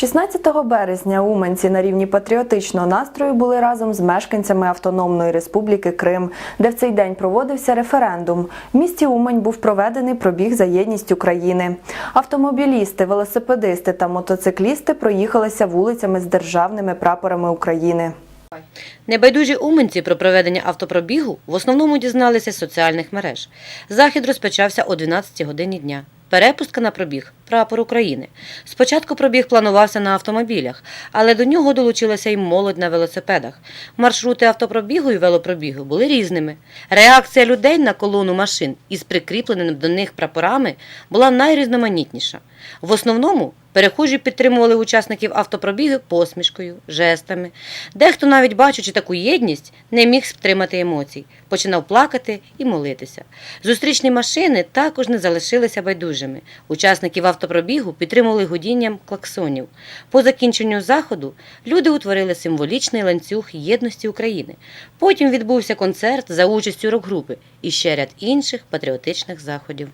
16 березня уманці на рівні патріотичного настрою були разом з мешканцями Автономної Республіки Крим, де в цей день проводився референдум. В місті Умань був проведений пробіг за єдність України. Автомобілісти, велосипедисти та мотоциклісти проїхалися вулицями з державними прапорами України. Небайдужі уманці про проведення автопробігу в основному дізналися з соціальних мереж. Захід розпочався о 12 годині дня. Перепустка на пробіг прапор України. Спочатку пробіг планувався на автомобілях, але до нього долучилася й молодь на велосипедах. Маршрути автопробігу і велопробігу були різними. Реакція людей на колону машин із прикріпленими до них прапорами була найрізноманітніша. В основному перехожі підтримували учасників автопробігу посмішкою, жестами. Дехто, навіть бачачи таку єдність, не міг стримати емоцій, починав плакати і молитися. Зустрічні машини також не залишилися байдужими. Учасників автопробігу підтримували гудінням клаксонів. По закінченню заходу люди утворили символічний ланцюг єдності України. Потім відбувся концерт за участю рок-групи і ще ряд інших патріотичних заходів.